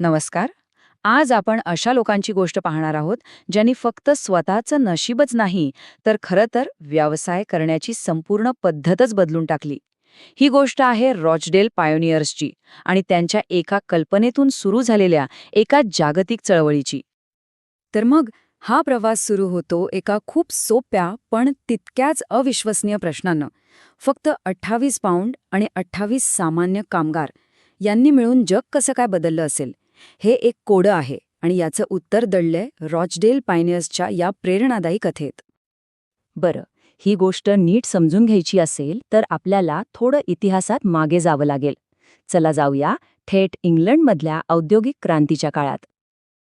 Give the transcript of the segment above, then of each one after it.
नमस्कार. आज आपण अशा लोकांची गोष्ट पाहणार आहोत ज्यांनी फक्त स्वतःचं नशीबच नाही तर खरं तर व्यवसाय करण्याची संपूर्ण पद्धतच बदलून टाकली. ही गोष्ट आहे रॉचडेल पायोनियर्सची आणि त्यांच्या एका कल्पनेतून सुरू झालेल्या एका जागतिक चळवळीची. तर मग हा प्रवास सुरू होतो एका खूप सोप्या पण तितक्याच अविश्वसनीय प्रश्नानं. फक्त अठ्ठावीस पाऊंड आणि अठ्ठावीस सामान्य कामगार यांनी मिळून जग कसं काय बदललं असेल? हे एक कोडं आहे आणि याचं उत्तर दडलंय रॉचडेल पायनियर्सच्या या प्रेरणादायी कथेत. बरं ही गोष्ट नीट समजून घ्यायची असेल तर आपल्याला थोडं इतिहासात मागे जावं लागेल. चला जाऊया थेट इंग्लंडमधल्या औद्योगिक क्रांतीच्या काळात.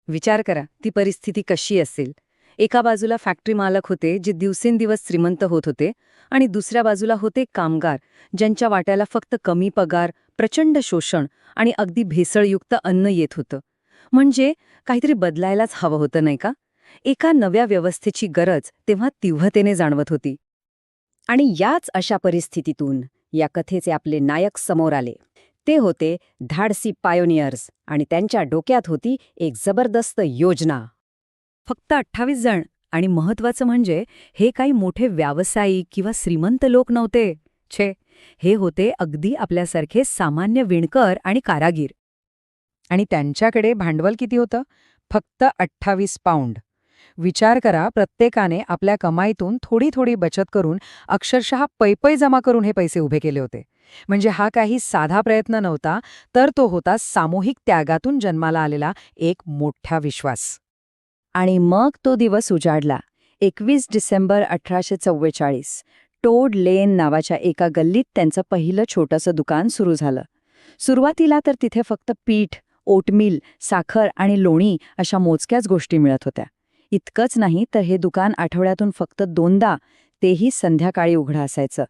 विचार करा ती परिस्थिती कशी असेल? एका बाजूला फॅक्टरी मालक होते जे दिवसेंदिवस श्रीमंत होत होते आणि दुसऱ्या बाजूला होते कामगार ज्यांच्या वाट्याला फक्त कमी पगार प्रचंड शोषण आणि अगदी भेसळयुक्त अन्न येत होतं. म्हणजे काहीतरी बदलायलाच हवं होतं नाही का? एका नव्या व्यवस्थेची गरज तेव्हा तीव्रतेने जाणवत होती. आणि याच अशा परिस्थितीतून या कथेचे आपले नायक समोर आले. ते होते धाडसी पायोनियर्स आणि त्यांच्या डोक्यात होती एक जबरदस्त योजना. फक्त अठ्ठावीस जण. आणि महत्वाचं म्हणजे हे काही मोठे व्यावसायिक किंवा श्रीमंत लोक नव्हते. छे हे होते अगदी आपल्यासारखे सामान्य विणकर आणि कारागीर. आणि त्यांच्याकडे भांडवल किती होतं? फक्त अठ्ठावीस पाऊंड. विचार करा प्रत्येकाने आपल्या कमाईतून थोडी थोडी बचत करून अक्षरशः पैपै जमा करून हे पैसे उभे केले होते. म्हणजे हा काही साधा प्रयत्न नव्हता तर तो होता सामूहिक त्यागातून जन्माला आलेला एक मोठा विश्वास. आणि मग तो दिवस उजाडला. एकवीस डिसेंबर अठराशे चव्वेचाळीस. टोड लेन नावाच्या एका गल्लीत त्यांचं पहिलं छोटंसं दुकान सुरू झालं. सुरुवातीला तर तिथे फक्त पीठ ओटमील साखर आणि लोणी अशा मोजक्याच गोष्टी मिळत होत्या. इतकंच नाही तर हे दुकान आठवड्यातून फक्त दोनदा तेही संध्याकाळी उघडं असायचं.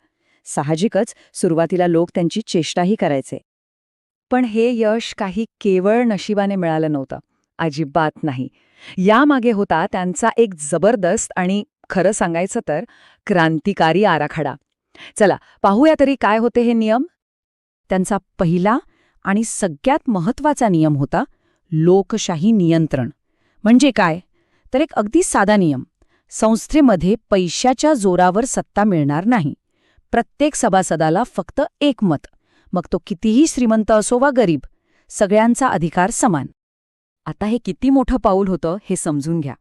साहजिकच सुरुवातीला लोक त्यांची चेष्टाही करायचे. पण हे यश काही केवळ नशिबाने मिळालं नव्हतं. अजिबात नाही. यामागे होता त्यांचा एक जबरदस्त आणि खरं सांगायचं तर क्रांतिकारी आराखडा. चला पाहूया तरी काय होते हे नियम. त्यांचा पहिला आणि सगळ्यात महत्त्वाचा नियम होता लोकशाही नियंत्रण. म्हणजे काय? तर एक अगदी साधा नियम. संस्थेमध्ये पैशाच्या जोरावर सत्ता मिळणार नाही. प्रत्येक सभासदाला फक्त एक मत. मग तो कितीही श्रीमंत असो वा गरीब सगळ्यांचा अधिकार समान. आता हे किती मोठं पाऊल होतं हे समजून घ्या.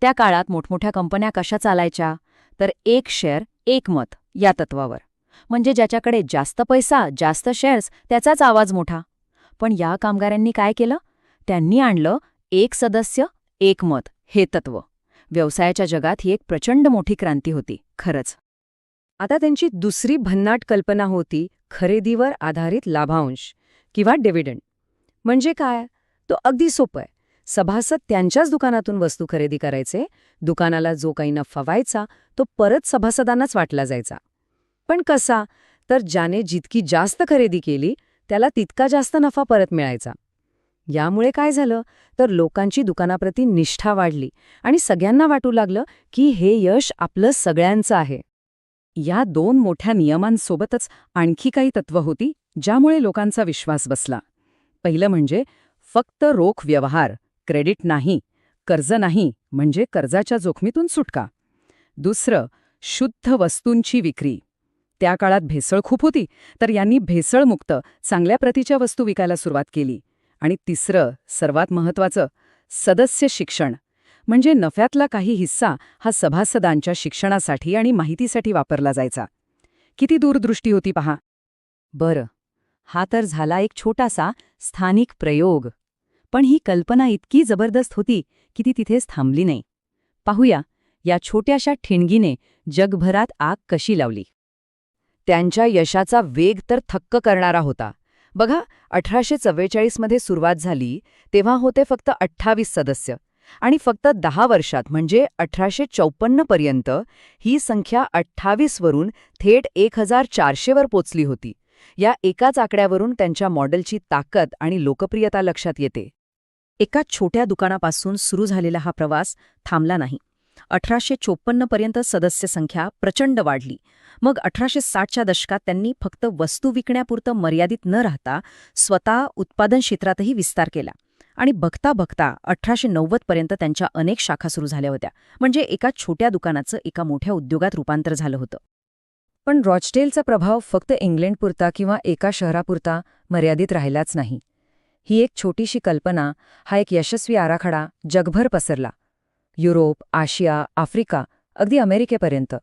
त्या काळात मोठमोठ्या कंपन्या कशा चालायच्या? तर एक शेअर एक मत या तत्वावर. म्हणजे ज्याच्याकडे जास्त पैसा जास्त शेअर्स त्याचाच आवाज मोठा. पण या कामगारांनी काय केलं? त्यांनी आणलं एक सदस्य एक मत हे तत्व. व्यवसायाच्या जगात ही एक प्रचंड मोठी क्रांती होती खरंच. आता त्यांची दुसरी भन्नाट कल्पना होती खरेदीवर आधारित लाभांश किंवा डिव्हिडंड म्हणजे काय? तो अगदी सोपं आहे. सभासद त्यांच्याच दुकानातून वस्तू खरेदी करायचे दुकानाला जो काही नफा व्हायचा तो परत सभासदांनाच वाटला जायचा. पण कसा? तर ज्याने जितकी जास्त खरेदी केली त्याला तितका जास्त नफा परत मिळायचा. यामुळे काय झालं? तर लोकांची दुकानाप्रती निष्ठा वाढली आणि सगळ्यांना वाटू लागलं की हे यश आपलं सगळ्यांचं आहे. या दोन मोठ्या नियमांसोबतच आणखी काही तत्व होती ज्यामुळे लोकांचा विश्वास बसला. पहिलं म्हणजे फक्त रोख व्यवहार. क्रेडिट नाही कर्ज नाही म्हणजे कर्जाच्या जोखमीतून सुटका. दुसरं शुद्ध वस्तूंची विक्री. त्या काळात भेसळ खूप होती तर यांनी भेसळमुक्त चांगल्या प्रतीच्या वस्तू विकायला सुरुवात केली. आणि तिसरं सर्वात महत्वाचं सदस्य शिक्षण. म्हणजे नफ्यातला काही हिस्सा हा सभासदांच्या शिक्षणासाठी आणि माहितीसाठी वापरला जायचा. किती दूरदृष्टी होती पहा. बरं हा तर झाला एक छोटासा स्थानिक प्रयोग. पण ही कल्पना इतकी जबरदस्त होती की ती तिथेच थांबली नाही. पाहूया या छोट्याशा ठिणगीने जगभरात आग कशी लावली. त्यांच्या यशाचा वेग तर थक्क करणारा होता. बघा अठराशे चव्वेचाळीसमध्ये सुरुवात झाली तेव्हा होते फक्त अठ्ठावीस सदस्य. आणि फक्त दहा वर्षात म्हणजे अठराशे चौपन्नपर्यंत ही संख्या अठ्ठावीसवरून थेट एक हजार चारशेवर पोचली होती. या एकाच आकड्यावरून त्यांच्या मॉडेलची ताकद आणि लोकप्रियता लक्षात येते. एका छोट्या दुकानापासून सुरू झालेला हा प्रवास थांबला नाही. अठराशे चोपन्नपर्यंत सदस्य संख्या प्रचंड वाढली. मग अठराशे साठच्या दशकात त्यांनी फक्त वस्तू विकण्यापुरतं मर्यादित न राहता स्वतः उत्पादन क्षेत्रातही विस्तार केला. आणि बघता बघता अठराशे नव्वदपर्यंत त्यांच्या अनेक शाखा सुरू झाल्या होत्या. म्हणजे एका छोट्या दुकानाचं एका मोठ्या उद्योगात रूपांतर झालं होतं. पण रॉचडेलचा प्रभाव फक्त इंग्लंडपुरता किंवा एका शहरापुरता मर्यादित राहिलाच नाही. ही एक छोटीशी कल्पना हा एक यशस्वी आराखडा जगभर पसरला. युरोप आशिया आफ्रिका अगदी अमेरिकेपर्यंत.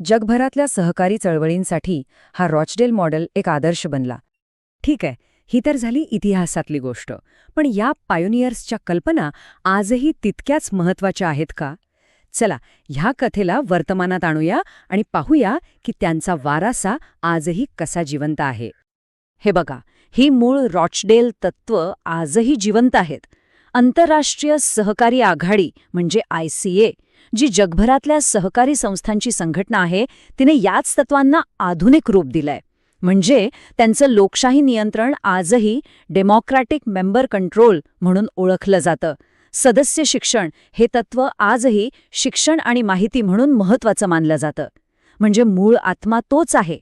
जगभरातल्या सहकारी चळवळींसाठी हा रॉचडेल मॉडेल एक आदर्श बनला. ठीक आहे ही तर झाली इतिहासातली गोष्ट पण या पायोनियर्सच्या कल्पना आजही तितक्याच महत्त्वाच्या आहेत का? चला ह्या कथेला वर्तमानात आणूया आणि पाहूया की त्यांचा वारासा आजही कसा जिवंत आहे. हे बघा ही मूळ रॉचडेल तत्त्व आजही जिवंत आहेत. आंतरराष्ट्रीय सहकारी आघाडी म्हणजे आय सी ए जी जगभरातल्या सहकारी संस्थांची संघटना आहे तिने याच तत्वांना आधुनिक रूप दिलंय. म्हणजे त्यांचं लोकशाही नियंत्रण आजही डेमोक्रॅटिक मेंबर कंट्रोल म्हणून ओळखलं जातं. सदस्य शिक्षण हे तत्व आजही शिक्षण आणि माहिती म्हणून महत्वाचं मानलं जातं. म्हणजे मूळ आत्मा तोच आहे.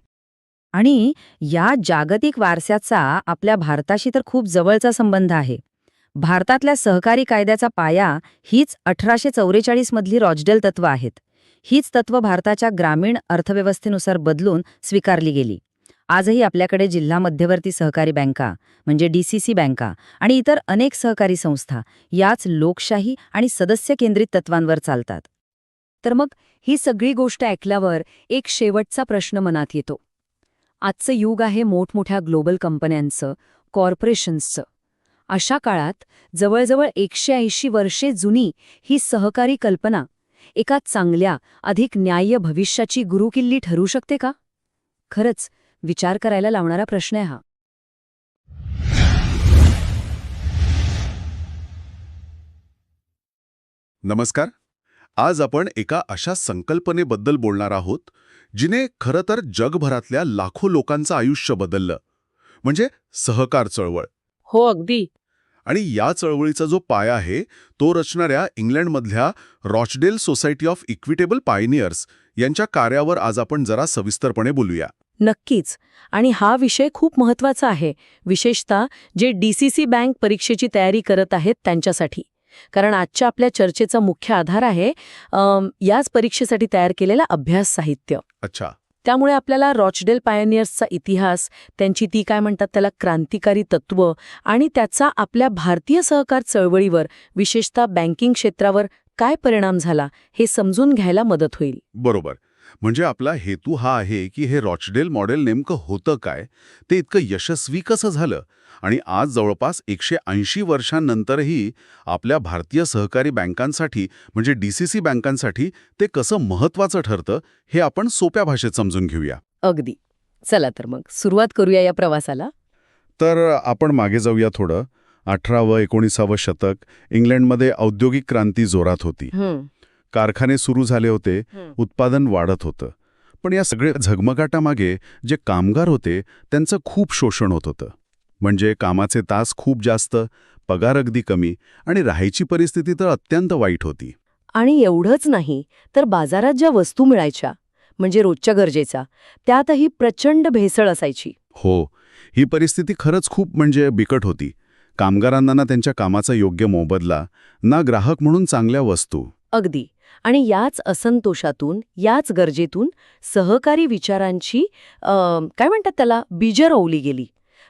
आणि या जागतिक वारशाचा आपल्या भारताशी तर खूप जवळचा संबंध आहे. भारतातल्या सहकारी कायद्याचा पाया हीच अठराशे चौवेचाळीसमधली मधली तत्व आहेत. हीच तत्व भारताच्या ग्रामीण अर्थव्यवस्थेनुसार बदलून स्वीकारली गेली. आजही आपल्याकडे जिल्हा मध्यवर्ती सहकारी बँका म्हणजे डीसीसी बँका आणि इतर अनेक सहकारी संस्था याच लोकशाही आणि सदस्य केंद्रित तत्वांवर चालतात. तर मग ही सगळी गोष्ट ऐकल्यावर एक शेवटचा प्रश्न मनात येतो. आजचं युग आहे मोठमोठ्या ग्लोबल कंपन्यांचं कॉर्पोरेशन्सचं. अशा काळात जवळजवळ एकशे ऐंशी वर्षे जुनी ही सहकारी कल्पना एका चांगल्या अधिक न्याय्य भविष्याची गुरुकिल्ली ठरू शकते का? खरंच विचार करायला लावणारा प्रश्न आहे हा. नमस्कार. आज आपण एका अशा संकल्पनेबद्दल बोलणार आहोत जिने खरं तर जगभरातल्या लाखो लोकांचं आयुष्य बदललं. म्हणजे सहकार चळवळ. हो अगदी. आणि या चळवळीचा जो पाया आहे तो रचणाऱ्या इंग्लंडमधल्या Rochdale society of equitable pioneers यांच्या कार्यावर आज आपण जरा सविस्तरपणे बोलूया. नक्कीच. आणि हा विषय खूप महत्त्वाचा आहे विशेषतः जे डीसीसी बँक परीक्षेची तयारी करत आहेत त्यांच्यासाठी. कारण आजच्या आपल्या चर्चेचा मुख्य आधार आहे याच परीक्षेसाठी तयार केलेला अभ्यास साहित्य. अच्छा. त्यामुळे आपल्याला रॉचडेल पायनियर्सचा इतिहास त्यांची ती काय म्हणतात त्याला क्रांतिकारी तत्व आणि त्याचा आपल्या भारतीय सहकार चळवळीवर विशेषतः बँकिंग क्षेत्रावर काय परिणाम झाला हे समजून घ्यायला मदत होईल. बरोबर. म्हणजे आपला हेतू हा आहे की हे रॉचडेल मॉडेल नेमकं होतं काय? ते इतकं यशस्वी कसं झालं? आणि आज जवळपास एकशे ऐंशी वर्षांनंतरही आपल्या भारतीय सहकारी बँकांसाठी म्हणजे डीसीसी बँकांसाठी ते कसं महत्वाचं ठरतं हे आपण सोप्या भाषेत समजून घेऊया. अगदी. चला तर मग सुरुवात करूया या प्रवासाला. तर आपण मागे जाऊया थोडं. अठरावं एकोणीसावं शतक इंग्लंडमध्ये औद्योगिक क्रांती जोरात होती. कारखाने सुरू झाले होते उत्पादन वाढत होतं. पण या सगळ्या झगमगाटामागे जे कामगार होते त्यांचं खूप शोषण होत होतं. म्हणजे कामाचे तास खूप जास्त पगार अगदी कमी आणि राहायची परिस्थिती तर अत्यंत वाईट होती. आणि एवढंच नाही तर बाजारात ज्या वस्तू मिळायच्या म्हणजे रोजच्या गरजेचा त्यातही प्रचंड भेसळ असायची. हो ही परिस्थिती खरंच खूप म्हणजे बिकट होती. कामगारांना ना त्यांच्या कामाचा योग्य मोबदला ना ग्राहक म्हणून चांगल्या वस्तू. अगदी. आणि याच असंतोषातून याच गरजेतून सहकारी विचारांची काय म्हणतात त्याला बीजं रोवली गेली.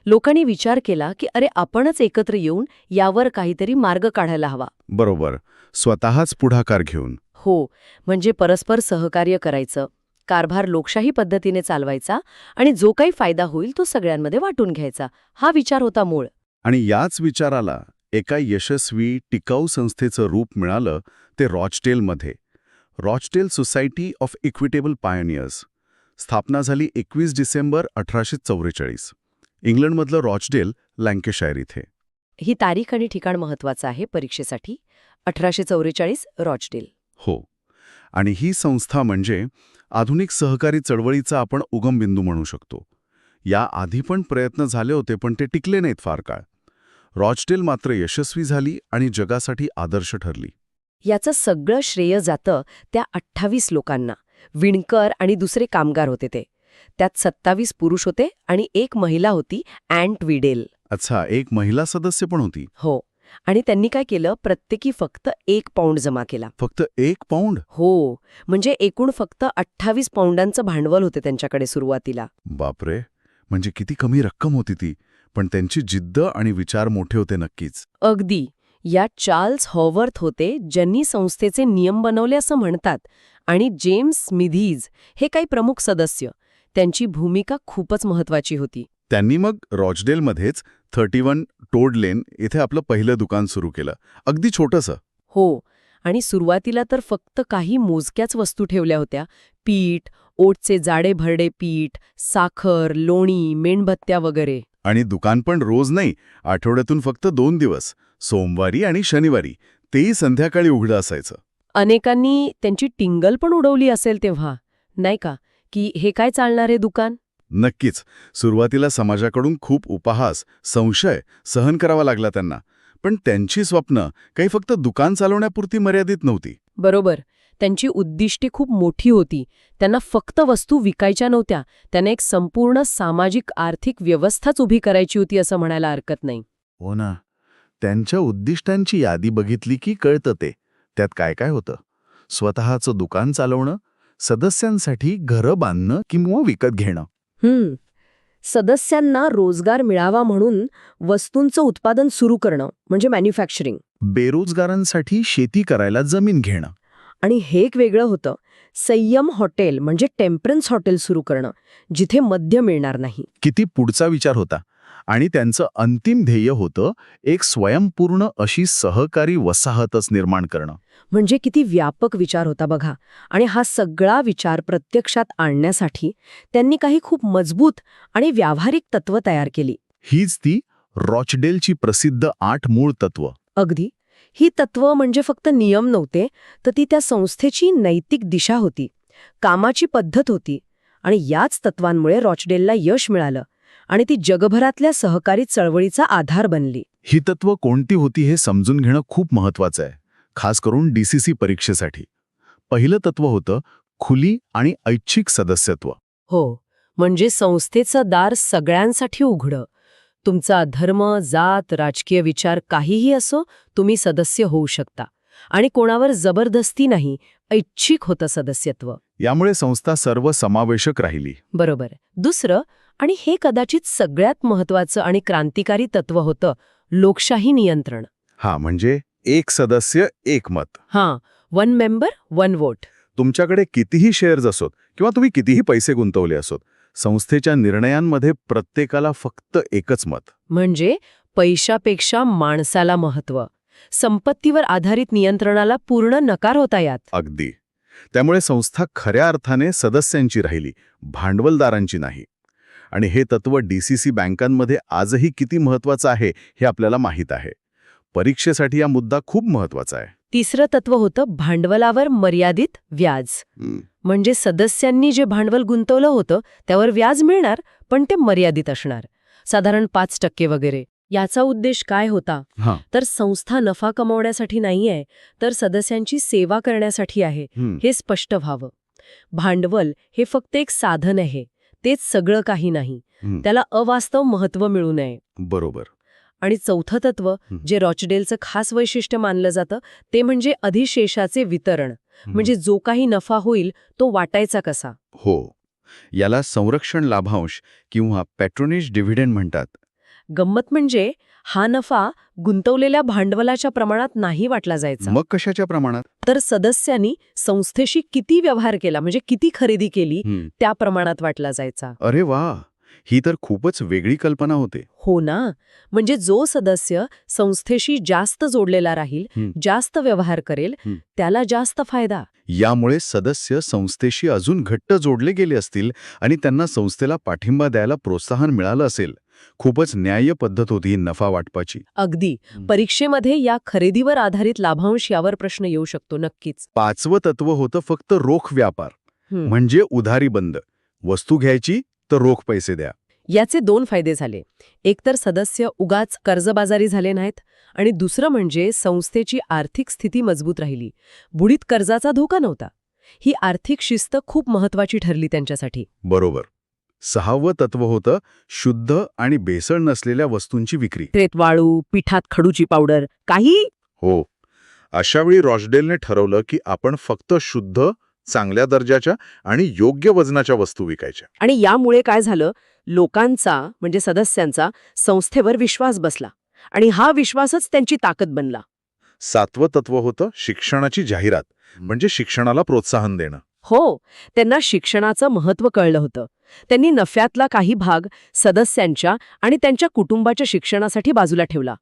लोकांनी विचार केला की अरे आपणच एकत्र येऊन यावर काहीतरी मार्ग काढायला हवा. बरोबर. स्वतःच पुढाकार घेऊन. हो. म्हणजे परस्पर सहकार्य करायचं. कारभार लोकशाही पद्धतीने चालवायचा आणि जो काही फायदा होईल तो सगळ्यांमध्ये वाटून घ्यायचा. हा विचार होता मूळ. आणि याच विचाराला एका यशस्वी टिकाऊ संस्थेचं रूप मिळालं ते रॉचटेलमध्ये Rochdale society of equitable pioneers. स्थापना झाली एकवीस डिसेंबर अठराशे चौवेचाळीस. इंग्लंडमधलं रॉचडेल लँकेशायर इथे. ही तारीख आणि ठिकाण महत्वाचं आहे परीक्षेसाठी. अठराशे चौवेचाळीस रॉचडेल. हो. आणि ही संस्था म्हणजे आधुनिक सहकारी चळवळीचा आपण उगमबिंदू म्हणू शकतो. या आधी पण प्रयत्न झाले होते पण ते टिकले नाहीत फार काळ. रॉचडेल मात्र यशस्वी झाली आणि जगासाठी आदर्श ठरली. याचं सगळं श्रेय जातं त्या अठ्ठावीस लोकांना. विणकर आणि दुसरे कामगार होते ते. त्यात सत्तावीस पुरुष होते आणि एक महिला होती अँट विडेल. अच्छा एक महिला सदस्य पण होती. हो. आणि त्यांनी काय केलं प्रत्येकी फक्त एक पाऊंड जमा केला. फक्त एक पाऊंड? हो. म्हणजे एकूण फक्त अठ्ठावीस पाऊंडांचं भांडवल होते त्यांच्याकडे सुरुवातीला. बापरे. म्हणजे किती कमी रक्कम होती ती. पण त्यांची जिद्द आणि विचार मोठे होते नक्कीच. अगदी. या चार्ल्स हॉवर्थ होते ज्यांनी संस्थेचे नियम बनवले असं म्हणतात. आणि जेम्स स्मिधीज हे काही प्रमुख सदस्य. त्यांची भूमिका खूपच महत्वाची होती. त्यांनी मग रॉचडेलमध्येच थर्टी वन टोड लेन इथे आपलं पहिलं दुकान सुरू केलं. अगदी छोटंसं. हो. आणि सुरुवातीला तर फक्त काही मोजक्याच वस्तू ठेवल्या होत्या. पीठ ओटचे जाडे भरडे पीठ साखर लोणी मेणबत्त्या वगैरे. आणि दुकान पण रोज नाही. आठवड्यातून फक्त दोन दिवस. सोमवारी आणि शनिवारी तेही संध्याकाळी उघडं असायचं. अनेकांनी त्यांची टिंगल पण उडवली असेल तेव्हा नाही का? की हे काय चालणारे दुकान? नक्कीच. सुरुवातीला समाजाकडून खूप उपहास संशय सहन करावा लागला त्यांना. पण त्यांची स्वप्न काही फक्त दुकान चालवण्यापुरती मर्यादित नव्हती. बरोबर. त्यांची उद्दिष्टे खूप मोठी होती. त्यांना फक्त वस्तू विकायच्या नव्हत्या. त्यांना एक संपूर्ण सामाजिक आर्थिक व्यवस्थाच उभी करायची होती असं म्हणायला हरकत नाही. हो ना. त्यांच्या उद्दिष्टांची यादी बघितली की कळतं ते. त्यात काय काय होतं? स्वतःचं दुकान चालवणं सदस्यांसाठी घरं बांधणं किंवा विकत घेणं? हम्म. सदस्यांना रोजगार मिळावा म्हणून वस्तूंचं उत्पादन सुरू करणं म्हणजे मॅन्युफॅक्चरिंग बेरोजगारांसाठी शेती करायला जमीन घेणं. आणि हे एक वेगळं होतं. संयम हॉटेल म्हणजे टेम्परन्स हॉटेल सुरू करणं जिथे मद्य मिळणार नाही. किती पुढचा विचार होता. आणि त्यांचं अंतिम ध्येय होतं एक स्वयंपूर्ण अशी सहकारी वसाहतच निर्माण करणं. म्हणजे किती व्यापक विचार होता बघा. आणि हा सगळा विचार प्रत्यक्षात आणण्यासाठी त्यांनी काही खूप मजबूत आणि व्यावहारिक तत्व तयार केली. हीच ती रॉचडेलची प्रसिद्ध आठ मूळ तत्व. अगदी. ही तत्व म्हणजे फक्त नियम नव्हते तर ती त्या संस्थेची नैतिक दिशा होती. कामाची पद्धत होती. आणि याच तत्वांमुळे रॉचडेलला यश मिळालं. आणि ती जगभरातल्या सहकारी चळवळीचा आधार बनली. ही तत्व कोणती होती हे समजून घेणं खूप महत्वाचं आहे खास करून डीसीसी परीक्षेसाठी. पहिलं तत्व होतं खुली आणि ऐच्छिक सदस्यत्व. हो म्हणजे संस्थेचं दार सगळ्यांसाठी उघडं. तुमचा धर्म जात राजकीय विचार काहीही असो तुम्ही सदस्य होऊ शकता. आणि कोणावर जबरदस्ती नाही ऐच्छिक होतं सदस्यत्व. यामुळे संस्था सर्व समावेशक राहिली. बरोबर. दुसरं आणि हे कदाचित सगळ्यात महत्वाचं आणि क्रांतिकारी तत्व होतं लोकशाही नियंत्रण. हा म्हणजे एक सदस्य एक मत. हां वन मेंबर वन वोट तुमच्याकडे कितीही शेअर्स असोत किंवा तुम्ही कितीही पैसे गुंतवले असोत संस्थेच्या निर्णयांमध्ये प्रत्येकाला फक्त एकच मत. म्हणजे पैशापेक्षा माणसाला महत्त्व संपत्तीवर आधारित नियंत्रणाला पूर्ण नकार होता यात. अगदी. त्यामुळे संस्था खऱ्या अर्थाने सदस्यांची राहिली भांडवलदारांची नाही. आणि हे तत्व डीसीसी बँकांमध्ये आजही किती महत्वाचं आहे हे आपल्याला माहीत आहे. परीक्षेसाठी हा मुद्दा खूप महत्त्वाचा आहे. तिसरं तत्व होतं भांडवलावर मर्यादित व्याज. म्हणजे सदस्यांनी जे भांडवल गुंतवलं होतं त्यावर व्याज मिळणार पण ते मर्यादित असणार. साधारण पाच टक्के वगैरे. याचा उद्देश काय होता. तर संस्था नफा कमवण्यासाठी नाहीये तर सदस्यांची सेवा करण्यासाठी आहे. हे स्पष्ट व्हावं. भांडवल हे फक्त एक साधन आहे. तेच सगळं काही नाही. त्याला अवास्तव महत्त्व मिळू नये. बरोबर. आणि चौथं तत्व. जे रॉचडेलचं खास वैशिष्ट्य मानलं जातं ते म्हणजे अधिशेषाचे वितरण. म्हणजे जो काही नफा होईल तो वाटायचा कसा? हो. याला संरक्षण लाभांश किंवा पॅट्रोनेज डिव्हिडंड म्हणतात. गंमत म्हणजे हा नफा गुंतवलेल्या भांडवलाच्या प्रमाणात नाही वाटला जायचा. मग कशाच्या प्रमाणात? तर सदस्यांनी संस्थेशी किती व्यवहार केला म्हणजे किती खरेदी केली. त्या प्रमाणात वाटला जायचा. अरे वा! ही तर खूपच वेगळी कल्पना होते. हो ना. म्हणजे जो सदस्य संस्थेशी जास्त जोडलेला राहील. जास्त व्यवहार करेल. त्याला जास्त फायदा. यामुळे सदस्य संस्थेशी अजून घट्ट जोडले गेले असतील आणि त्यांना संस्थेला पाठिंबा द्यायला प्रोत्साहन मिळालं असेल. खूपच न्याय्य पद्धत होती नफा वाटपाची. अगदी. परीक्षेमध्ये या खरेदीवर आधारित लाभांश यावर प्रश्न येऊ शकतो नक्कीच. पाचवं तत्व होतं फक्त रोख व्यापार. म्हणजे उधारी बंद. वस्तू घ्यायची तर रोख पैसे द्या. याचे दोन फायदे झाले. एक तर सदस्य उगाच कर्जबाजारी झाले नाहीत आणि दुसरं म्हणजे संस्थेची आर्थिक स्थिती मजबूत राहिली. बुडीत कर्जाचा धोका नव्हता. ही आर्थिक शिस्त खूप महत्वाची ठरली त्यांच्यासाठी. बरोबर. सहावं तत्व होतं शुद्ध आणि भेसळ नसलेल्या वस्तूंची विक्री. रेत वाळू पिठात खडूची पावडर काही? हो. अशावेळी रॉचडेलने ठरवलं की आपण फक्त शुद्ध चांगल्या दर्जाच्या आणि योग्य वजनाच्या वस्तू विकायच्या. आणि यामुळे काय झालं? लोकांचा म्हणजे सदस्यांचा संस्थेवर विश्वास बसला. आणि हा विश्वासच त्यांची ताकद बनला. सातवं तत्व होतं शिक्षणाची जाहिरात म्हणजे शिक्षणाला प्रोत्साहन देणं. हो त्यांना शिक्षणाचं महत्त्व कळलं होतं. त्यांनी नफ्यातला काही भाग सदस्यांच्या आणि त्यांच्या कुटुंबाच्या शिक्षणासाठी बाजूला ठेवला.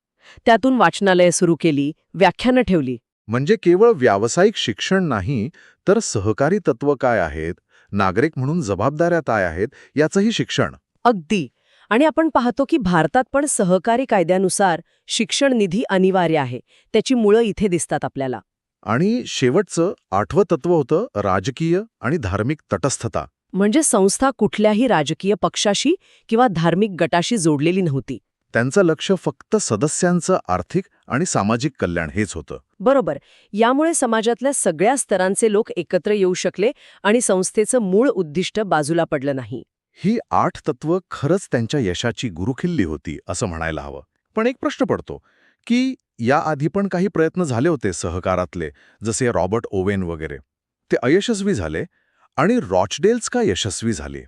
त्यातून वाचनालय सुरू केली व्याख्यानं ठेवली. म्हणजे केवळ व्यावसायिक शिक्षण नाही तर सहकारी तत्व काय आहेत? नागरिक म्हणून जबाबदाऱ्या काय आहेत? याचंही शिक्षण. अगदी. आणि आपण पाहतो की भारतात पण सहकारी कायद्यानुसार शिक्षण निधी अनिवार्य आहे. त्याची मुळं इथे दिसतात आपल्याला. आणि शेवटचं आठवं तत्व होतं राजकीय आणि धार्मिक तटस्थता. म्हणजे संस्था कुठल्याही राजकीय पक्षाशी किंवा धार्मिक गटाशी जोडलेली नव्हती. त्यांचं लक्ष फक्त सदस्यांचं आर्थिक आणि सामाजिक कल्याण हेच होतं. बरोबर. यामुळे समाजातल्या सगळ्या स्तरांचे लोक एकत्र येऊ शकले आणि संस्थेचं मूळ उद्दिष्ट बाजूला पडलं नाही. ही आठ तत्व खरंच त्यांच्या यशाची गुरुखिल्ली होती असं म्हणायला हवं. पण एक प्रश्न पडतो की याआधी पण काही प्रयत्न झाले होते सहकारातले जसे रॉबर्ट ओवेन वगैरे. ते अयशस्वी झाले आणि रॉचडेल्स का यशस्वी झाले?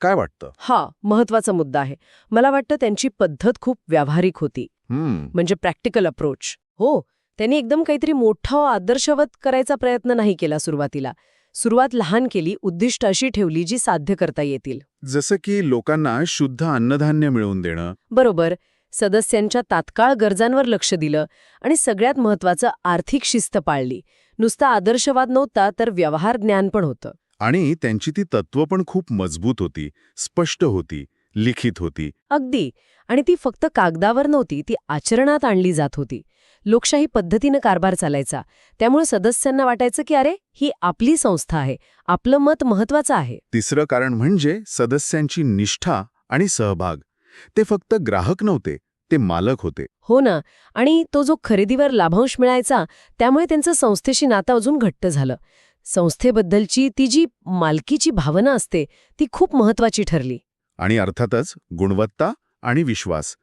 काय वाटतं? हा महत्त्वाचा मुद्दा आहे. मला वाटतं त्यांची पद्धत खूप व्यावहारिक होती. म्हणजे प्रॅक्टिकल अप्रोच. हो त्यांनी एकदम काहीतरी मोठं आदर्शवत करायचा प्रयत्न नाही केला सुरुवातीला. सुरुवात लहान केली उद्दिष्ट अशी ठेवली जी साध्य करता येतील. जसं की लोकांना शुद्ध अन्नधान्य मिळवून देणं. बरोबर. सदस्यांच्या तात्काळ गरजांवर लक्ष दिलं आणि सगळ्यात महत्वाचं आर्थिक शिस्त पाळली. नुसता आदर्शवाद नव्हता तर व्यवहार ज्ञान पण होतं. आणि त्यांची ती तत्व पण खूप मजबूत होती स्पष्ट होती लिखित होती. अगदी. आणि ती फक्त कागदावर नव्हती ती आचरणात आणली जात होती. लोकशाही पद्धतीनं कारभार चालायचा. त्यामुळे सदस्यांना वाटायचं की अरे ही आपली संस्था आहे आपलं मत महत्वाचं आहे. तिसरं कारण म्हणजे सदस्यांची निष्ठा आणि सहभाग. ते फक्त ग्राहक नव्हते ते मालक होते. हो ना. आणि तो जो खरेदीवर लाभांश मिळायचा त्यामुळे त्यांचं संस्थेशी नातं अजून घट्ट झालं. संस्थेबद्दलची ती जी मालकीची भावना असते ती खूप महत्वाची ठरली. आणि अर्थातच गुणवत्ता आणि विश्वास.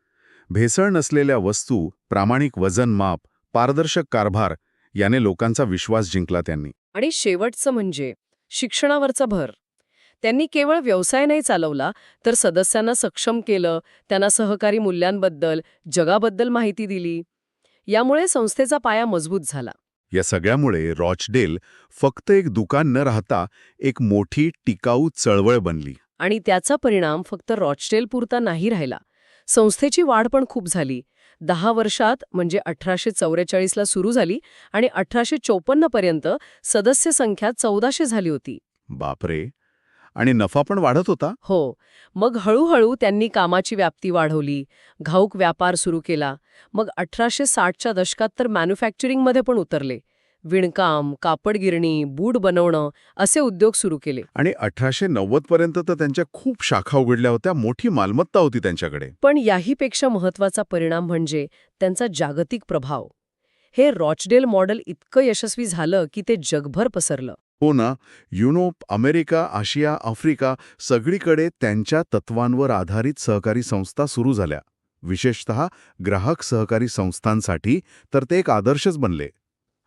भेसळ नसलेल्या वस्तू प्रामाणिक वजन माप पारदर्शक कारभार याने लोकांचा विश्वास जिंकला त्यांनी. आणि शेवटचं म्हणजे शिक्षणावरचा भर. त्यांनी केवळ व्यवसाय नाही चालवला तर सदस्यांना सक्षम केलं त्यांना सहकारी मूल्यांबद्दल जगाबद्दल माहिती दिली. यामुळे संस्थेचा पाया मजबूत झाला. या सगळ्यामुळे रॉचडेल फक्त एक दुकान न राहता एक मोठी टिकाऊ चळवळ बनली. आणि त्याचा परिणाम फक्त रॉचडेल पुरता नाही राहिला. संस्थेची वाढ पण खूप झाली. दहा वर्षात म्हणजे अठराशे चौवेचाळीसला सुरू झाली आणि अठराशे चोपन्नपर्यंत सदस्य संख्या चौदाशे झाली होती. बापरे! आणि नफा पण वाढत होता? हो. मग हळूहळू त्यांनी कामाची व्याप्ती वाढवली. घाऊक व्यापार सुरू केला. मग अठराशे साठच्या दशकात तर मॅन्युफॅक्चरिंगमध्ये पण उतरले. विणकाम कापड गिरणी बूट बनवणं असे उद्योग सुरू केले. आणि अठराशे नव्वद पर्यंत तर त्यांच्या खूप शाखा उघडल्या होत्या मोठी मालमत्ता होती त्यांच्याकडे. पण याहीपेक्षा महत्त्वाचा परिणाम म्हणजे त्यांचा जागतिक प्रभाव. हे रॉचडेल मॉडेल इतकं यशस्वी झालं की ते जगभर पसरलं. हो ना युरोप अमेरिका आशिया आफ्रिका सगळीकडे त्यांच्या तत्वांवर आधारित सहकारी संस्था सुरू झाल्या. विशेषतः ग्राहक सहकारी संस्थांसाठी तर ते एक आदर्शच बनले.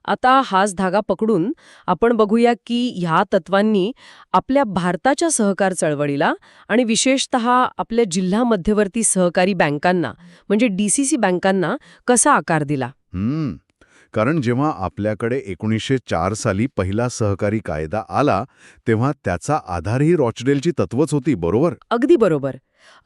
आता हाच धागा पकडून आपण बघूया की ह्या तत्वांनी आपल्या भारताच्या सहकार चळवळीला आणि विशेषत आपल्या जिल्हा मध्यवर्ती सहकारी बँकांना म्हणजे डीसीसी बँकांना कसा आकार दिला? हम्म. कारण जेव्हा आपल्याकडे एकोणीसशे चार साली पहिला सहकारी कायदा आला तेव्हा त्याचा आधारही रॉचडेलची तत्वच होती बरोबर? अगदी बरोबर.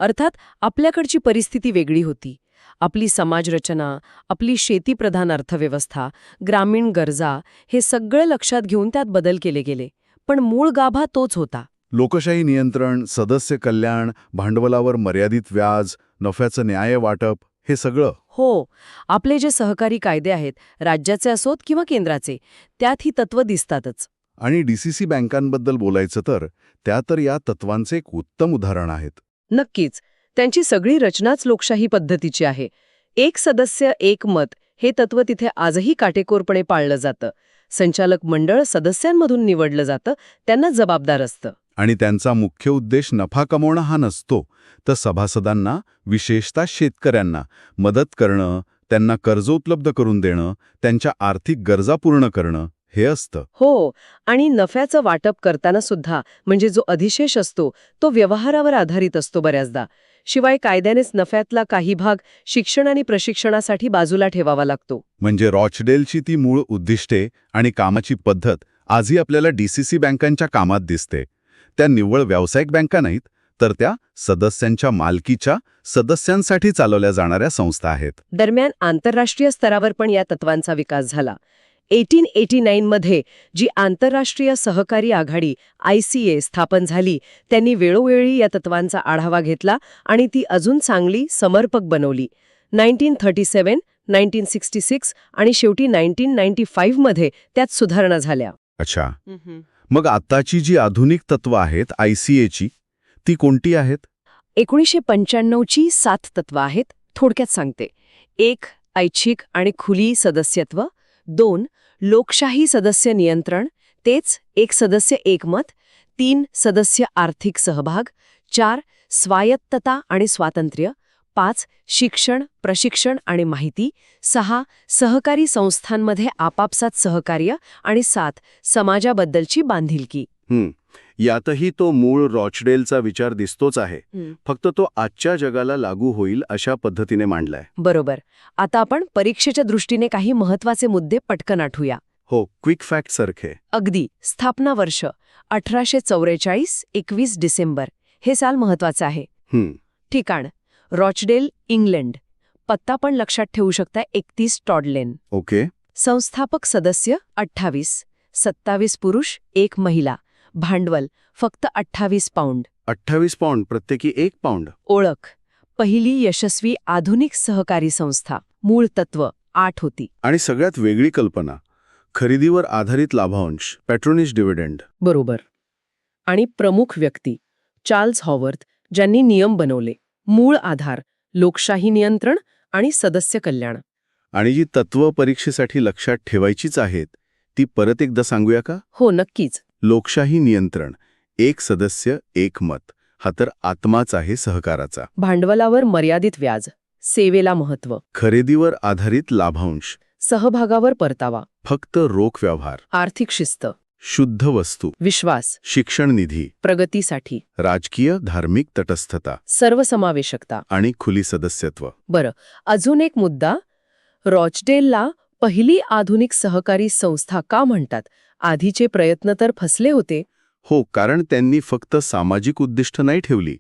अर्थात आपल्याकडची परिस्थिती वेगळी होती. आपली समाजरचना आपली शेतीप्रधान अर्थव्यवस्था ग्रामीण गरजा हे सगळं लक्षात घेऊन त्यात बदल केले गेले. पण मूळ गाभा तोच होता. लोकशाही नियंत्रण सदस्य कल्याण भांडवलावर मर्यादित व्याज नफ्याचं न्याय वाटप हे सगळं? हो. आपले जे सहकारी कायदे आहेत राज्याचे असोत किंवा केंद्राचे त्यात ही तत्व दिसतातच. आणि डीसीसी बँकांबद्दल बोलायचं तर त्या तर या तत्वांचे एक उत्तम उदाहरण आहेत. नक्कीच. त्यांची सगळी रचनाच लोकशाही पद्धतीची आहे. एक सदस्य एक मत हे तत्व तिथे आजही काटेकोरपणे पाळलं जातं. संचालक मंडळ सदस्यांमधून निवडलं जातं त्यांना जबाबदार असतं. आणि त्यांचा मुख्य उद्देश नफा कमवणं हा नसतो तर सभासदांना विशेषतः शेतकऱ्यांना मदत करणं त्यांना कर्ज उपलब्ध करून देणं त्यांच्या आर्थिक गरजा पूर्ण करणं हे असतं. हो आणि नफ्याचं वाटप करताना सुद्धा म्हणजे जो अधिशेष असतो तो व्यवहारावर आधारित असतो बऱ्याचदा. शिवाय कायद्यानेच नफ्यातला काही भाग शिक्षण आणि प्रशिक्षणासाठी बाजूला ठेवावा लागतो. म्हणजे रॉचडेलची ती मूळ उद्दिष्टे आणि कामाची पद्धत आजही आपल्याला डीसीसी बँकांच्या कामात दिसते. त्या निव्वळ व्यावसायिक बँका नाहीत तर त्या सदस्यांच्या मालकीच्या सदस्यांसाठी चालवल्या जाणाऱ्या संस्था आहेत. दरम्यान आंतरराष्ट्रीय स्तरावर पण या तत्वांचा विकास झाला. एटीन एटी नाईनमध्ये जी आंतरराष्ट्रीय सहकारी आघाडी आय सी ए स्थापन झाली त्यांनी वेळोवेळी या तत्वांचा आढावा घेतला आणि ती अजून चांगली समर्पक बनवली. Nineteen thirty seven nineteen sixty six आणि शेवटी नाईन्टीन नाईन्टी फाईव्हमध्ये त्यात सुधारणा झाल्या. अच्छा. मग आताची जी आधुनिक तत्व आहेत आयसीएची ती कोणती आहेत? एकोणीसशे पंच्याण्णवची सात तत्व आहेत थोडक्यात सांगते. एक ऐच्छिक आणि खुली सदस्यत्व. दोन लोकशाही सदस्य नियंत्रण. तेच एक सदस्य एकमत. तीन सदस्य आर्थिक सहभाग. चार स्वायत्तता आणि स्वातंत्र्य. पाच शिक्षण प्रशिक्षण आणि माहिती. सहा सहकारी संस्थांमध्ये आपापसात सहकार्य. आणि सात समाजाबद्दलची बांधिलकी. यातही तो मूळ रॉचडेलचा विचार दिसतोच आहे. फक्त तो आजच्या जगाला लागू होईल अशा पद्धतीने मांडलाय. बरोबर. आता आपण परीक्षेच्या दृष्टीने काही महत्त्वाचे मुद्दे पटकन आठवूया. हो क्विक फॅक्ट सारखे. अगदी. स्थापना वर्ष. अठराशे चौवेचाळीस एकवीस डिसेंबर. हे साल महत्वाचं आहे. ठिकाण. Rochdale England. पत्ता पण लक्षात ठेवू शकता एकतीस टॉडलेन ओके. संस्थापक सदस्य अठ्ठावीस. सत्तावीस पुरुष एक महिला. भांडवल फक्त अठ्ठावीस पाऊंड. अठ्ठावीस पाऊंड प्रत्येकी एक पाऊंड. ओळख. पहिली यशस्वी आधुनिक सहकारी संस्था. मूळ तत्व आठ होती. आणि सगळ्यात वेगळी कल्पना खरेदीवर आधारित लाभांश पॅट्रोनिश डिव्हिडंड. बरोबर. आणि प्रमुख व्यक्ती चार्ल्स हॉवर्थ ज्यांनी नियम बनवले. मूळ आधार लोकशाही नियंत्रण आणि सदस्य कल्याण. आणि जी तत्व परीक्षेसाठी लक्षात ठेवायचीच आहेत ती परत एकदा सांगूया का? हो नक्कीच. लोकशाही नियंत्रण एक सदस्य एक मत हा तर आत्माच आहे सहकाराचा. भांडवलावर मर्यादित व्याज सेवेला महत्त्व. खरेदीवर आधारित लाभांश. सहभागावर परतावा. फक्त रोख व्यवहार. आर्थिक शिस्त. शुद्ध वस्तू. विश्वास. शिक्षण निधी. प्रगतीसाठी. राजकीय धार्मिक तटस्थता. सर्वसमावेशकता. आणि खुली सदस्यत्व. बरं अजून एक मुद्दा. रॉचडेलला पहिली आधुनिक सहकारी संस्था का म्हणतात? आधीचे प्रयत्न तर फसले होते. हो कारण त्यांनी फक्त सामाजिक उद्दिष्ट नाही ठेवली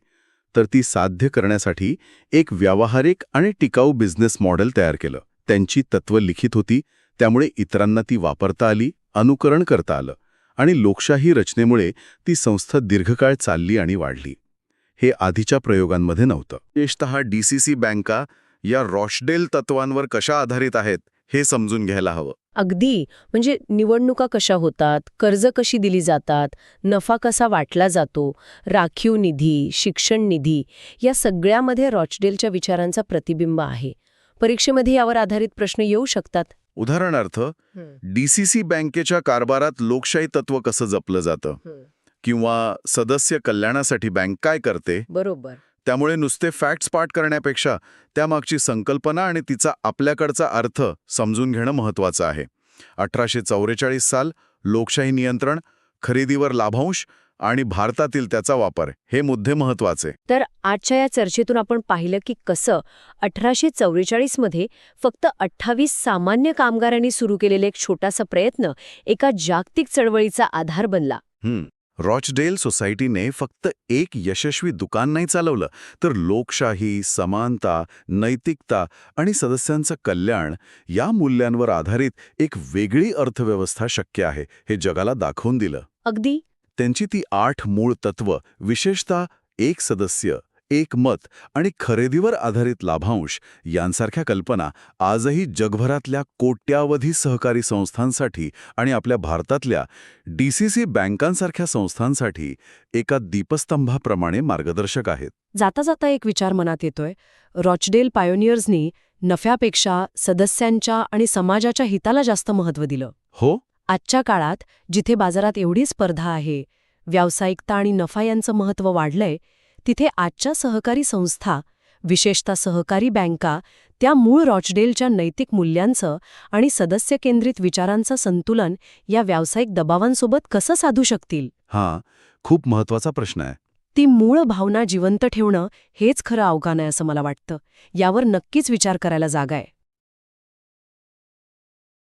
तर ती साध्य करण्यासाठी एक व्यावहारिक आणि टिकाऊ बिझनेस मॉडेल तयार केलं. त्यांची तत्व लिखित होती त्यामुळे इतरांना ती वापरता आली अनुकरण करता आलं. आणि लोकशाही रचनेमुळे ती संस्था दीर्घकाळ चालली आणि वाढली. हे आधीच्या प्रयोगांमध्ये नव्हतं. विशेषतः सी बँका या रॉशडेल तत्वांवर कशा आधारित आहेत हे समजून घ्यायला हवं. अगदी. म्हणजे निवडणुका कशा होतात कर्ज कशी दिली जातात नफा कसा वाटला जातो राखीव निधी शिक्षण निधी या सगळ्यामध्ये रॉचडेलच्या विचारांचा प्रतिबिंब आहे. परीक्षेमध्ये यावर आधारित प्रश्न येऊ शकतात. उदाहरणार्थ डीसीसी बँकेच्या कारभारात लोकशाही तत्व कसं जपलं जातं? किंवा सदस्य कल्याणासाठी बँक काय करते? बरोबर. त्यामुळे नुसते फॅक्ट्स पाठ करण्यापेक्षा त्यामागची संकल्पना आणि तिचा आपल्याकडचा अर्थ समजून घेणं महत्वाचं आहे. अठराशे चौवेचाळीस साल लोकशाही नियंत्रण खरेदीवर लाभांश आणि भारतातील त्याचा वापर हे मुद्दे महत्त्वाचे तर आजच्या या चर्चेतून आपण पाहिलं की कसं अठराशे चौवेचाळीसमध्ये फक्त अठ्ठावीस सामान्य कामगारांनी सुरू केलेला एक छोटासा प्रयत्न एका जागतिक चळवळीचा आधार बनला. रॉचडेल सोसायटीने फक्त एक यशस्वी दुकान नाही चालवलं तर लोकशाही समानता नैतिकता आणि सदस्यांचं कल्याण या मूल्यांवर आधारित एक वेगळी अर्थव्यवस्था शक्य आहे हे जगाला दाखवून दिलं. अगदी. त्यांची ती आठ मूळ तत्व विशेषतः एक सदस्य एक मत आणि खरेदीवर आधारित लाभांश यांसारख्या कल्पना आजही जगभरातल्या कोट्यावधी सहकारी संस्थांसाठी आणि आपल्या भारतातल्या डीसीसी बँकांसारख्या संस्थांसाठी एका दीपस्तंभाप्रमाणे मार्गदर्शक आहेत. जाता जाता एक विचार मनात येतोय. रॉचडेल पायोनियर्सनी नफ्यापेक्षा सदस्यांच्या आणि समाजाच्या हिताला जास्त महत्त्व दिलं. हो? आजच्या काळात जिथे बाजारात एवढी स्पर्धा आहे व्यावसायिकता आणि नफा यांचं महत्त्व वाढलंय तिथे आजच्या सहकारी संस्था विशेषतः सहकारी बँका त्या मूळ रॉचडेलच्या नैतिक मूल्यांचं आणि सदस्य केंद्रित विचारांचं संतुलन या व्यावसायिक दबावांसोबत कसं साधू शकतील? हा खूप महत्त्वाचा प्रश्न आहे. ती मूळ भावना जिवंत ठेवणं हेच खरं आव्हान आहे असं मला वाटतं. यावर नक्कीच विचार करायला जागा आहे.